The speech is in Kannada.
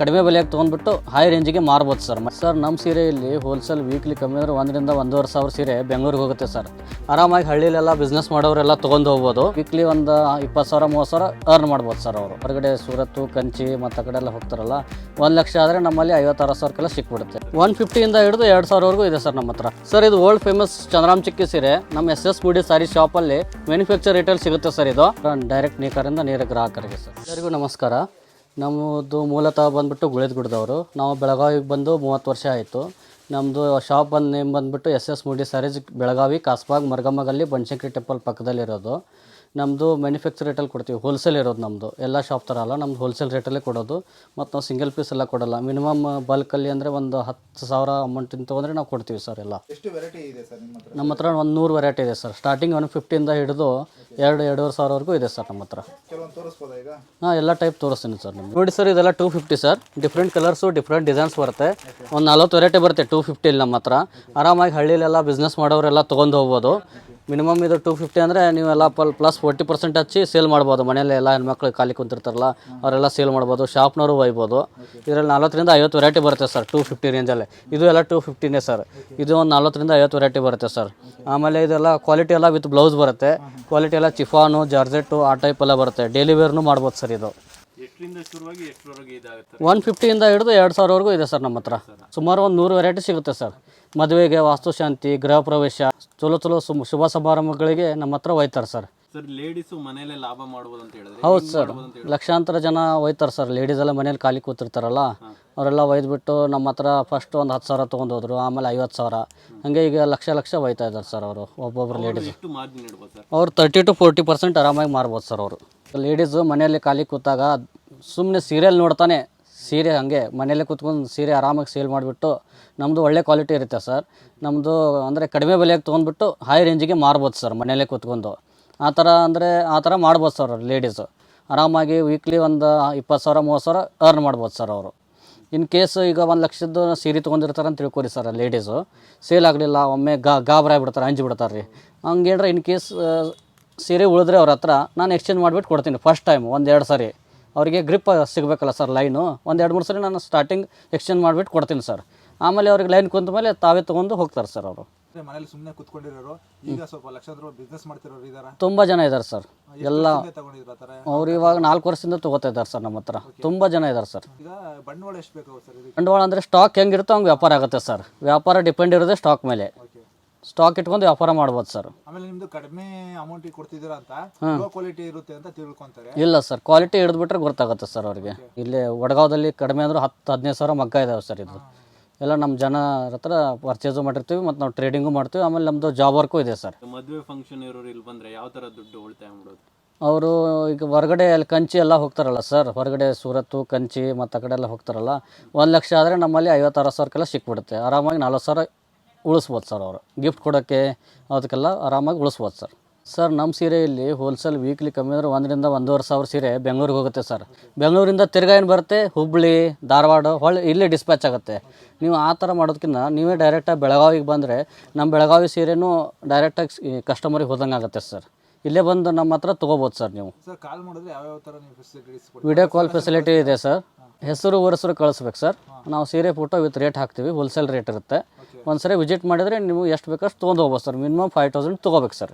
ಕಡಿಮೆ ಬೆಲೆಗೆ ತೊಗೊಂಡ್ಬಿಟ್ಟು ಹೈ ರೇಂಜಿಗೆ ಮಾರ್ಬೋದು ಸರ್ ಸರ್ ನಮ್ಮ ಸೀರೆಯಲ್ಲಿ ಹೋಲ್ಸೇಲ್ ವೀಕ್ಲಿ ಕಮ್ಮಿ ಅಂದ್ರೆ ಒಂದರಿಂದ ಒಂದೂವರೆ ಸಾವಿರ ಸೀರೆ ಬೆಂಗಳೂರಿಗೆ ಹೋಗುತ್ತೆ ಸರ್ ಆರಾಮಾಗಿ ಹಳ್ಳಿಲೆಲ್ಲ ಬಿಸ್ನೆಸ್ ಮಾಡೋರೆಲ್ಲ ತೊಗೊಂಡು ಹೋಗ್ಬೋದು. ವೀಕ್ಲಿ ಒಂದು ಇಪ್ಪತ್ತು ಸಾವಿರ, ಮೂವತ್ತು ಸಾವಿರ ಅರ್ನ್ ಮಾಡ್ಬೋದು ಸರ್ ಅವರು. ಹೊರಗಡೆ ಸೂರತ್ತು, ಕಂಚಿ ಮತ್ತು ಆ ಕಡೆ ಎಲ್ಲ ಹೋಗ್ತಾರಲ್ಲ, ಒಂದು ಲಕ್ಷ ಆದರೆ ನಮ್ಮಲ್ಲಿ ಐವತ್ತಾರು ಸಾವಿರಕ್ಕೆಲ್ಲ ಸಿಕ್ಬಿಡುತ್ತೆ. ಒನ್ ಫಿಫ್ಟಿಯಿಂದ ಹಿಡಿದು ಎರಡು ಸಾವಿರವರೆಗೂ ಇದೆ ಸರ್ ನಮ್ಮ ಹತ್ರ. ಸರ್ ಇದು ಓಲ್ಡ್ ಫೇಮಸ್ ಚಂದ್ರಾಮ್ ಚಿಕ್ಕಿ ಸೀರೆ. ನಮ್ಮ ಎಸ್ ಎಸ್ ಮುಡಿ ಸಾರಿ ಶಾಪಲ್ಲಿ ಮ್ಯಾನುಫ್ಯಾಕ್ಚರ್ ರೇಟಲ್ಲಿ ಸಿಗುತ್ತೆ ಸರ್ ಇದು. ಡೈರೆಕ್ಟ್ ನೇಕಾರಿಂದ ನೇರ ಗ್ರಾಹಕರಿಗೆ ಸರ್ ಎಲ್ಲರಿಗೂ ನಮಸ್ಕಾರ. ನಮ್ಮದು ಮೂಲತಃ ಬಂದ್ಬಿಟ್ಟು ಗುಳಿದ್ಗುಡ್ದವರು ನಾವು ಬೆಳಗಾವಿಗೆ ಬಂದು ಮೂವತ್ತು ವರ್ಷ ಆಯಿತು. ನಮ್ಮದು ಶಾಪ್ ಬಂದು ನೇಮ್ ಬಂದ್ಬಿಟ್ಟು S S Mudi sarees Belagavi, Khasbag ಮರ್ಗಮ್ಮಗಲ್ಲಿ Banashankari temple ಪಕ್ಕದಲ್ಲಿರೋದು. ನಮ್ಮದು ಮ್ಯಾನುಫ್ಯಾಕ್ಚರ್ ರೇಟಲ್ಲಿ ಕೊಡ್ತೀವಿ. ಹೋಲ್ಸೇಲ್ ಇರೋದು ನಮ್ಮದು ಎಲ್ಲ ಶಾಪ್ ಥರ ಅಲ್ಲ ನಮ್ದು ಹೋಲ್ಸೇಲ್ ರೇಟಲ್ಲೇ ಕೊಡೋದು. ಮತ್ತು ನಾವು ಸಿಂಗಲ್ ಪೀಸ್ ಎಲ್ಲ ಕೊಡಲ್ಲ. ಮಿನಿಮಮ್ ಬಲ್ಕಲ್ಲಿ ಅಂದರೆ ಒಂದು ಹತ್ತು ಸಾವಿರ ಅಮೌಂಟಿಂದ ತೊಗೊಂಡ್ರೆ ನಾವು ಕೊಡ್ತೀವಿ ಸರ್ ಎಲ್ಲ. ಎಷ್ಟು ವೆರೈಟಿ ಇದೆ ಸರ್ ನಿಮ್ಮ ಹತ್ರ? ನಮ್ಮ ಹತ್ರ ಒಂದು ನೂರು ವೆರೈಟಿ ಇದೆ ಸರ್ ಸ್ಟಾರ್ಟಿಂಗ್ ಒನ್ ಫಿಫ್ಟಿಯಿಂದ ಹಿಡಿದು ಎರಡು ಎರಡೂವರೆ ಸಾವಿರವರೆಗೂ ಇದೆ ಸರ್ ನಮ್ಮ ಹತ್ರ. ಕೆಲವೊಂದು ತೋರಿಸ್ಬೋದಾ ಈಗ? ಹಾಂ ಎಲ್ಲ ಟೈಪ್ ತೋರಿಸ್ತೀನಿ ಸರ್ ನಿಮ್ಗೆ. ನೋಡಿ ಸರ್ ಇದೆಲ್ಲ two fifty sir different colours different designs ಬರುತ್ತೆ. ಒಂದು ನಲ್ವತ್ತು ವೆರೈಟಿ ಬರುತ್ತೆ ಟೂ ಫಿಫ್ಟಿಲಿ ನಮ್ಮ ಹತ್ರ. ಆರಾಮಾಗಿ ಹಳ್ಳಿಲೆಲ್ಲ ಬಿಸ್ನೆಸ್ ಮಾಡೋರೆಲ್ಲ ತೊಗೊಂಡು ಹೋಗ್ಬೋದು. ಮಿನಿಮಮ್ ಇದು ಟೂ ಫಿಫ್ಟಿ ಅಂದರೆ ನೀವೆಲ್ಲ ಪಲ್ ಪ್ಲಸ್ ಫೋರ್ಟಿ ಪರ್ಸೆಂಟ್ ಹಚ್ಚಿ ಸೇಲ್ ಮಾಡ್ಬೋದು. ಮನೆಯಲ್ಲಿ ಎಲ್ಲ ಹೆಣ್ಮಕ್ಳು ಖಾಲಿ ಕುಂತಿರ್ತಾರಲ್ಲ, ಅವರೆಲ್ಲ ಸೇಲ್ ಮಾಡ್ಬೋದು. ಶಾಪ್ನವರು ಒಯ್ಬೋದು. ಇದರಲ್ಲಿ ನಲ್ವತ್ತರಿಂದ ಐವತ್ತು ವೆರೈಟಿ ಬರುತ್ತೆ ಸರ್ ಟೂ ಫಿಫ್ಟಿ ರೇಂಜಲ್ಲಿ ಇದು ಎಲ್ಲ ಟೂ ಫಿಫ್ಟಿನೇ ಸರ್ ಇದು ಒಂದು ನಲ್ವತ್ತರಿಂದ ಐವತ್ತು ವೆರೈಟಿ ಬರುತ್ತೆ ಸರ್ ಆಮೇಲೆ ಇದೆಲ್ಲ ಕ್ವಾಲಿಟಿ ಎಲ್ಲ ವಿತ್ ಬ್ಲೌಸ್ ಬರುತ್ತೆ. ಕ್ವಾಲಿಟಿ ಎಲ್ಲ ಚಿಫಾನು ಜಾರ್ಜೆಟ್ಟು ಆ ಟೈಪ್ ಎಲ್ಲ ಬರುತ್ತೆ. ಡೈಲಿ ವೇರ್ನು ಮಾಡ್ಬೋದು ಸರ್ ಇದು. ಎಷ್ಟರಿಂದ ಶುರುವಾಗಿ ಎಷ್ಟರವರೆಗೆ ಇದಾಗುತ್ತೆ? ಒನ್ ಫಿಫ್ಟಿಯಿಂದ ಹಿಡಿದು ಎರಡು ಸಾವಿರವರೆಗೂ ಇದೆ ಸರ್ ನಮ್ಮ ಹತ್ರ. ಸುಮಾರು ಒಂದು ನೂರು ವೆರೈಟಿ ಸಿಗುತ್ತೆ ಸರ್. ಮದುವೆಗೆ ವಾಸ್ತುಶಾಂತಿ ಗೃಹ ಪ್ರವೇಶ ಚಲೋ ಚಲೋ ಶುಭ ಸಮಾರಂಭಗಳಿಗೆ ನಮ್ಮ ಹತ್ರ ಒಯ್ತಾರೆ ಸರ್. ಸರ್ ಲೇಡೀಸು ಮನೆಯಲ್ಲೇ ಲಾಭ ಮಾಡಬಹುದು ಅಂತ ಹೇಳಿದ್ರೆ ಹೌದು ಸರ್. ಲಕ್ಷಾಂತರ ಜನ ಒಯ್ತಾರೆ ಸರ್. ಲೇಡೀಸ್ ಎಲ್ಲ ಮನೇಲಿ ಖಾಲಿ ಕೂತಿರ್ತಾರಲ್ಲ. ಅವರೆಲ್ಲ ಒಯ್ದುಬಿಟ್ಟು ನಮ್ಮ ಹತ್ರ ಫಸ್ಟ್ ಒಂದು ಹತ್ತು ಸಾವಿರ ತೊಗೊಂಡು ಹೋದ್ರು ಆಮೇಲೆ ಐವತ್ತು ಸಾವಿರ. ಹಂಗೆ ಈಗ ಲಕ್ಷ ಲಕ್ಷ ಒಯ್ತಾ ಇದ್ದಾರೆ ಸರ್ ಅವರು ಒಬ್ಬೊಬ್ರು ಲೇಡೀಸ್ ಅವ್ರು ತರ್ಟಿ ಟು ಫೋರ್ಟಿ ಪರ್ಸೆಂಟ್ ಆರಾಮಾಗಿ ಮಾರ್ಬೋದು ಸರ್ ಅವರು. ಲೇಡೀಸು ಮನೆಯಲ್ಲಿ ಖಾಲಿ ಕೂತಾಗ ಸುಮ್ಮನೆ ಸೀರಿಯಲ್ ನೋಡ್ತಾನೆ ಸೀರೆ ಹಾಗೆ ಮನೆಯಲ್ಲೇ ಕೂತ್ಕೊಂಡು ಸೀರೆ ಆರಾಮಾಗಿ ಸೇಲ್ ಮಾಡಿಬಿಟ್ಟು ನಮ್ಮದು ಒಳ್ಳೆ ಕ್ವಾಲಿಟಿ ಇರುತ್ತೆ ಸರ್. ನಮ್ಮದು ಅಂದರೆ ಕಡಿಮೆ ಬೆಲೆಗೆ ತೊಗೊಂಡ್ಬಿಟ್ಟು ಹೈ ರೇಂಜಿಗೆ ಮಾರ್ಬೋದು ಸರ್ ಮನೆಯಲ್ಲೇ ಕೂತ್ಕೊಂಡು. ಆ ಥರ ಅಂದರೆ ಆ ಥರ ಮಾಡ್ಬೋದು ಸರ್ ಲೇಡೀಸು ಆರಾಮಾಗಿ ವೀಕ್ಲಿ ಒಂದು ಇಪ್ಪತ್ತು ಸಾವಿರ ಮೂವತ್ತು ಸಾವಿರ ಅರ್ನ್ ಮಾಡ್ಬೋದು ಸರ್ ಅವರು. ಇನ್ ಕೇಸ್ ಈಗ ಒಂದು ಲಕ್ಷದ ಸೀರೆ ತೊಗೊಂಡಿರ್ತಾರೆ ಅಂತ ತಿಳ್ಕೊರಿ ಸರ್ ಲೇಡೀಸು ಸೇಲ್ ಆಗಲಿಲ್ಲ, ಒಮ್ಮೆ ಗಾ, ಗಾಬ್ರ ಆಗಿಬಿಡ್ತಾರೆ, ಅಂಜಿ ಬಿಡ್ತಾರೆ ರೀ ಹಂಗೇನ್ರ ಇನ್ ಕೇಸ್ ಸೀರೆ ಉಳಿದ್ರೆ ಅವ್ರ ಹತ್ರ ನಾನು ಎಕ್ಸ್ಚೇಂಜ್ ಮಾಡಿಬಿಟ್ಟು ಕೊಡ್ತೀನಿ ಫಸ್ಟ್ ಟೈಮ್ ಒಂದು ಎರಡು ಸಾರಿ. ಅವರಿಗೆ ಗ್ರಿಪ್ ಸಿಗಬೇಕಲ್ಲ ಸರ್ ಲೈನು ಒಂದು ಎರಡು ಮೂರು ಸರಿ ನಾನು ಸ್ಟಾರ್ಟಿಂಗ್ ಎಕ್ಸ್ಚೇಂಜ್ ಮಾಡಿಬಿಟ್ಟು ಕೊಡ್ತೀನಿ ಸರ್. ಆಮೇಲೆ ಅವ್ರಿಗೆ ಲೈನ್ ಕುಂತ ಮೇಲೆ ತಾವೇ ತೊಗೊಂಡು ಹೋಗ್ತಾರೆ ಸರ್ ಅವರು. ಮನೇಲಿ ಸುಮ್ಮನೆ ಕುತ್ಕೊಂಡಿರೋರು ಈಗ ಸ್ವಲ್ಪ ಲಕ್ಷಾಂತರ ಬಿಸ್ನೆಸ್ ಮಾಡ್ತಿರೋರು ಇದಾರ. ತುಂಬ ಜನ ಇದ್ದಾರೆ ಸರ್. ಎಲ್ಲ ತಗೊಂಡಿದ್ರ ಅವ್ರು ಇವಾಗ ನಾಲ್ಕು ವರ್ಷದಿಂದ ತಗೋತಾ ಇದ್ದಾರೆ ಸರ್ ನಮ್ಮ ಹತ್ರ. ತುಂಬ ಜನ ಇದ್ದಾರೆ ಸರ್. ಈಗ ಬಂಡವಾಳ ಎಷ್ಟು ಬೇಕಾಗುತ್ತೆ ಸರ್ ಇದಕ್ಕೆ? ಬಂಡವಾಳ ಅಂದರೆ ಸ್ಟಾಕ್ ಹೆಂಗಿರುತ್ತೋ ಹಂಗೆ ವ್ಯಾಪಾರ ಆಗುತ್ತೆ ಸರ್. ವ್ಯಾಪಾರ ಡಿಪೆಂಡ್ ಇರೋದೇ ಸ್ಟಾಕ್ ಮೇಲೆ. ಓಕೆ ಸ್ಟಾಕ್ ಇಟ್ಕೊಂಡು ವ್ಯಾಪಾರ ಮಾಡ್ಬೋದು ಸರ್. ಆಮೇಲೆ ನಿಮ್ದು ಕಡಿಮೆ ಅಮೌಂಟ್ ಕೊಡ್ತಿದ್ದೀರಾ ಅಂತ? ಲೋ ಕ್ವಾಲಿಟಿ ಇರುತ್ತೆ ಅಂತ ತಿಳ್ಕೊಂತಾರೆ. ಇಲ್ಲ ಸರ್ ಕ್ವಾಲಿಟಿ ಹಿಡಿದ್ಬಿಟ್ರೆ ಗೊತ್ತಾಗುತ್ತೆ ಸರ್ ಅವರಿಗೆ. ಇಲ್ಲಿ ವಡಗಾವದಲ್ಲಿ ಕಡಿಮೆ ಅಂದ್ರೆ ಹತ್ತು ಹದಿನೈದು ಸಾವಿರ ಮಗ್ಗ ಇದಾವೆ ಸರ್ ಇದು. ಎಲ್ಲ ನಮ್ಮ ಜನ ಹತ್ರ ಪರ್ಚೇಸು ಮಾಡಿರ್ತೀವಿ ಮತ್ತು ನಾವು ಟ್ರೇಡಿಂಗು ಮಾಡ್ತೀವಿ. ಆಮೇಲೆ ನಮ್ಮದು ಜಾಬ್ ವರ್ಕು ಇದೆ ಸರ್ ಮದುವೆ ಫಂಕ್ಷನ್ ಇರೋರು ಇಲ್ಲಿ ಬಂದರೆ ಯಾವ ಥರ ದುಡ್ಡು ಉಳಿತಾಯ ಮಾಡೋದು? ಅವರು ಈಗ ಹೊರಗಡೆ ಅಲ್ಲಿ ಕಂಚಿ ಎಲ್ಲ ಹೋಗ್ತಾರಲ್ಲ ಸರ್ ಹೊರಗಡೆ ಸೂರತ್ತು ಕಂಚಿ ಮತ್ತು ಆ ಕಡೆ ಎಲ್ಲ ಹೋಗ್ತಾರಲ್ಲ. ಒಂದು ಲಕ್ಷ ಆದರೆ ನಮ್ಮಲ್ಲಿ ಐವತ್ತಾರು ಸಾವಿರಕ್ಕೆಲ್ಲ ಸಿಕ್ಬಿಡುತ್ತೆ. ಆರಾಮಾಗಿ ನಲ್ವತ್ತು ಸಾವಿರ ಉಳಿಸ್ಬೋದು ಸರ್ ಅವರು. ಗಿಫ್ಟ್ ಕೊಡೋಕ್ಕೆ ಅದಕ್ಕೆಲ್ಲ ಆರಾಮಾಗಿ ಉಳಿಸ್ಬೋದು ಸರ್ ಸರ್ ನಮ್ಮ ಸೀರೆ ಇಲ್ಲಿ ಹೋಲ್ಸೇಲ್ ವೀಕ್ಲಿ ಕಮ್ಮಿ ಅಂದ್ರೆ ಒಂದರಿಂದ ಒಂದೂವರೆ ಸಾವಿರ ಸೀರೆ ಬೆಂಗಳೂರಿಗೆ ಹೋಗುತ್ತೆ ಸರ್. ಬೆಂಗಳೂರಿಂದ ತಿರ್ಗಾ ಏನು ಬರುತ್ತೆ? ಹುಬ್ಬಳ್ಳಿ ಧಾರವಾಡ ಹೊಳ್ಳಿ ಇಲ್ಲೇ ಡಿಸ್ಪ್ಯಾಚ್ ಆಗುತ್ತೆ. ನೀವು ಆ ಥರ ಮಾಡೋದಕ್ಕಿಂತ ನೀವೇ ಡೈರೆಕ್ಟಾಗಿ ಬೆಳಗಾವಿಗೆ ಬಂದರೆ ನಮ್ಮ ಬೆಳಗಾವಿ ಸೀರೆನೂ ಡೈರೆಕ್ಟಾಗಿ ಕಸ್ಟಮರಿಗೆ ಹೋದಂಗೆ ಆಗುತ್ತೆ ಸರ್. ಇಲ್ಲೇ ಬಂದು ನಮ್ಮ ಹತ್ರ ತೊಗೋಬೋದು ಸರ್ ನೀವು. ವಿಡಿಯೋ ಕಾಲ್ ಫೆಸಿಲಿಟಿ ಇದೆ ಸರ್. ಹೆಸರು ಒರೆಸರು ಕಳಿಸ್ಬೇಕು ಸರ್. ನಾವು ಸೀರೆ ಫೋಟೋ ವಿತ್ ರೇಟ್ ಹಾಕ್ತೀವಿ. ಹೋಲ್ಸೇಲ್ ರೇಟ್ ಇರುತ್ತೆ. ಒಂದು ಸರಿ ವಿಸಿಟ್ ಮಾಡಿದರೆ ನೀವು ಎಷ್ಟು ಬೇಕಷ್ಟು ತೊಗೊಂಡು ಹೋಗ್ಬೋದು ಸರ್. ಮಿನಿಮಮ್ ಫೈವ್ ತೌಸಂಡ್ ತೊಗೋಬೇಕು ಸರ್.